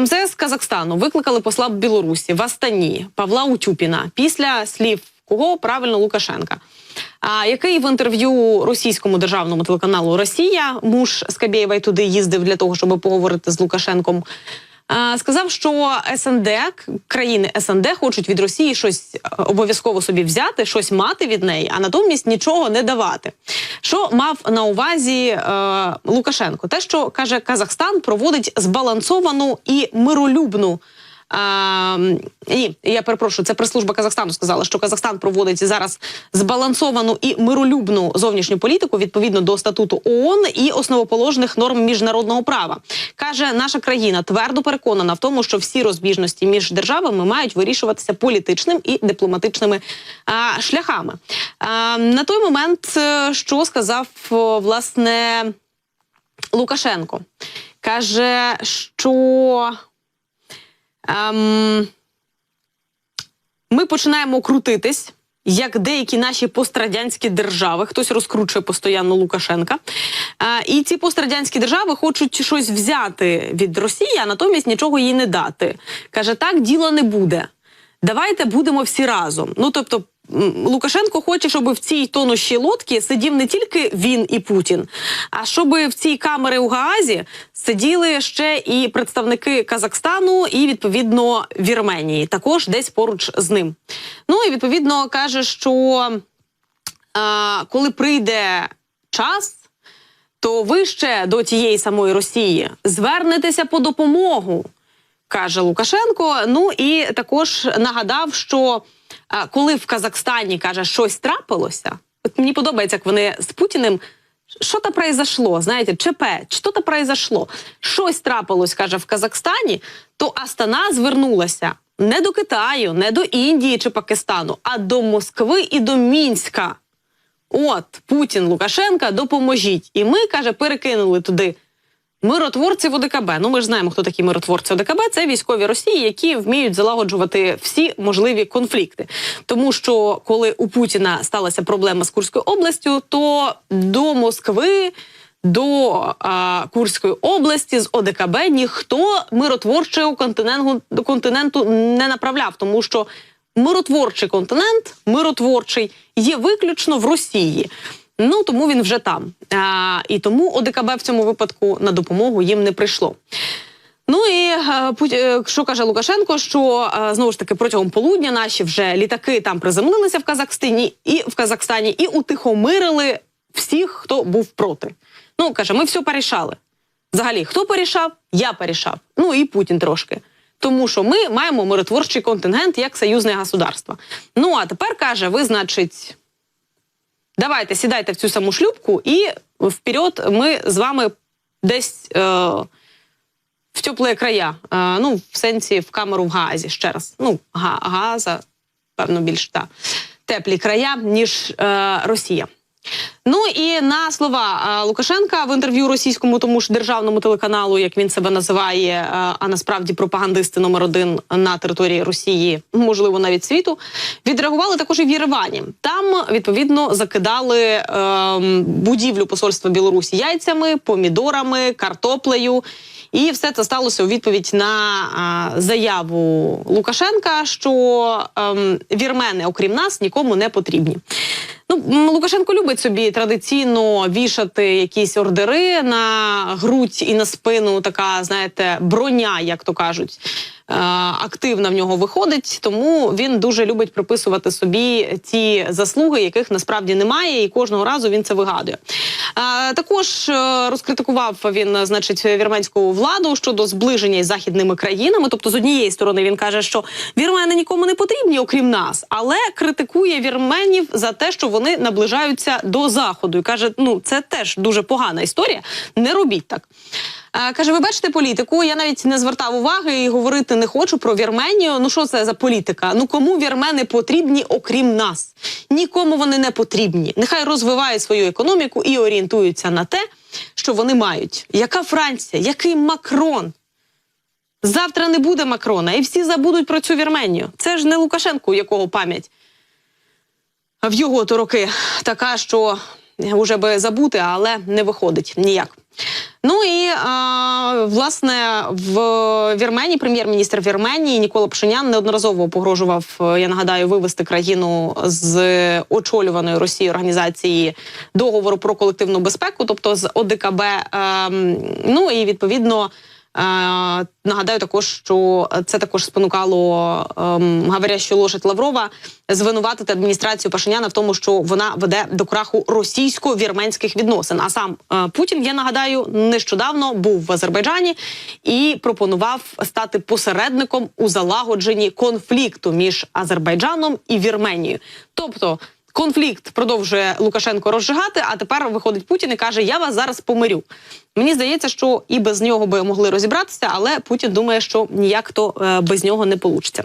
В МЗС Казахстану викликали посла Білорусі в Астані Павла Утюпіна після слів кого правильно Лукашенка. А який в інтерв'ю російському державному телеканалу Росія муж Скабєєва туди їздив для того, щоб поговорити з Лукашенком. Сказав, що СНД країни СНД хочуть від Росії щось е, обов'язково собі взяти, щось мати від неї, а натомість нічого не давати. Що мав на увазі е, Лукашенко? Те, що каже Казахстан, проводить збалансовану і миролюбну. А, ні, я перепрошую, це прес-служба Казахстану сказала, що Казахстан проводить зараз збалансовану і миролюбну зовнішню політику відповідно до статуту ООН і основоположних норм міжнародного права. каже, наша країна твердо переконана в тому, що всі розбіжності між державами мають вирішуватися політичним і дипломатичними а, шляхами. А, на той момент, е, що сказав власне Лукашенко, каже, що. Ем, ми починаємо крутитись. Як деякі наші пострадянські держави, хтось розкручує постійно Лукашенка, а, і ці пострадянські держави хочуть щось взяти від Росії, а натомість нічого їй не дати. Каже, так діло не буде. Давайте будемо всі разом. Ну тобто, Лукашенко хоче, щоб в цій тонущій лодці сидів не тільки він і Путін, а щоб в цій камері у Гаазі сиділи ще і представники Казахстану і відповідно Вірменії, також десь поруч з ним. Ну і відповідно каже, що а, коли прийде час. То ви ще до тієї самої Росії звернетеся по допомогу, каже Лукашенко. Ну і також нагадав, що коли в Казахстані каже щось трапилося, от мені подобається, як вони з Путіним. Що то произошло? Знаєте, ЧП, що то произошло? Щось трапилось, каже в Казахстані, то Астана звернулася не до Китаю, не до Індії чи Пакистану, а до Москви і до Мінська. От Путін, Лукашенка, допоможіть. І ми каже, перекинули туди миротворців ОДКБ. Ну ми ж знаємо, хто такі миротворці ОДКБ. Це військові Росії, які вміють залагоджувати всі можливі конфлікти. Тому що коли у Путіна сталася проблема з Курською областю, то до Москви. До а, Курської області з ОДКБ ніхто миротворчого континенту, континенту не направляв, тому що миротворчий континент, миротворчий, є виключно в Росії. Ну тому він вже там. А, і тому ОДКБ в цьому випадку на допомогу їм не прийшло. Ну і е, е, що каже Лукашенко, що е, знову ж таки протягом полудня наші вже літаки там приземлилися в Казахстані і в Казахстані і утихомирили всіх, хто був проти. Ну каже, ми все порішали. Взагалі, хто порішав? Я порішав. Ну і Путін трошки. Тому що ми маємо миротворчий контингент як союзне государство. Ну а тепер каже, ви, значить, давайте сідайте в цю саму шлюпку, і вперед ми з вами десь е, в теплі края. Е, ну, в сенсі в камеру в Гаазі ще раз. Ну, Га, Гааза, певно, більш та, теплі края, ніж е, Росія. Ну і на слова е, Лукашенка в інтерв'ю російському тому ж державному телеканалу, як він себе називає, е, а насправді пропагандисти номер один на території Росії, можливо, навіть світу, відреагували також і в Єревані. Там відповідно закидали е, будівлю посольства Білорусі яйцями, помідорами, картоплею. І все це сталося у відповідь на а, заяву Лукашенка, що ем, вірмени, окрім нас, нікому не потрібні. Ну, Лукашенко любить собі традиційно вішати якісь ордери на грудь і на спину. Така, знаєте, броня, як то кажуть. Е, Активна в нього виходить, тому він дуже любить приписувати собі ті заслуги, яких насправді немає, і кожного разу він це вигадує. Е, Також е, розкритикував він, значить, вірменську владу щодо зближення із західними країнами. Тобто, з однієї сторони він каже, що вірмени нікому не потрібні, окрім нас, але критикує вірменів за те, що вони наближаються до заходу. І каже, ну це теж дуже погана історія. Не робіть так. Каже, ви бачите політику. Я навіть не звертав уваги і говорити не хочу про Вірменію. Ну що це за політика? Ну кому вірмени потрібні, окрім нас? Нікому вони не потрібні. Нехай розвивають свою економіку і орієнтуються на те, що вони мають. Яка Франція? Який Макрон? Завтра не буде Макрона, і всі забудуть про цю Вірменію. Це ж не Лукашенко, у якого пам'ять а в його то роки така, що вже би забути, але не виходить ніяк. Ну і е, власне в Вірменії прем'єр-міністр Вірменії Нікола Пшинян неодноразово погрожував. е, Я нагадаю, вивести країну з очолюваної Росією організації договору про колективну безпеку, тобто з ОДКБ. Е, ну і відповідно. Е, нагадаю також, що це також спонукало ем, говорящу лошадь Лаврова звинуватити адміністрацію Пашиняна в тому, що вона веде до краху російсько-вірменських відносин. А сам е, Путін, я нагадаю, нещодавно був в Азербайджані і пропонував стати посередником у залагодженні конфлікту між Азербайджаном і Вірменією. Тобто. Конфлікт продовжує Лукашенко розжигати, а тепер виходить Путін і каже: Я вас зараз помирю. Мені здається, що і без нього би могли розібратися, але Путін думає, що ніяк то е, без нього не получиться.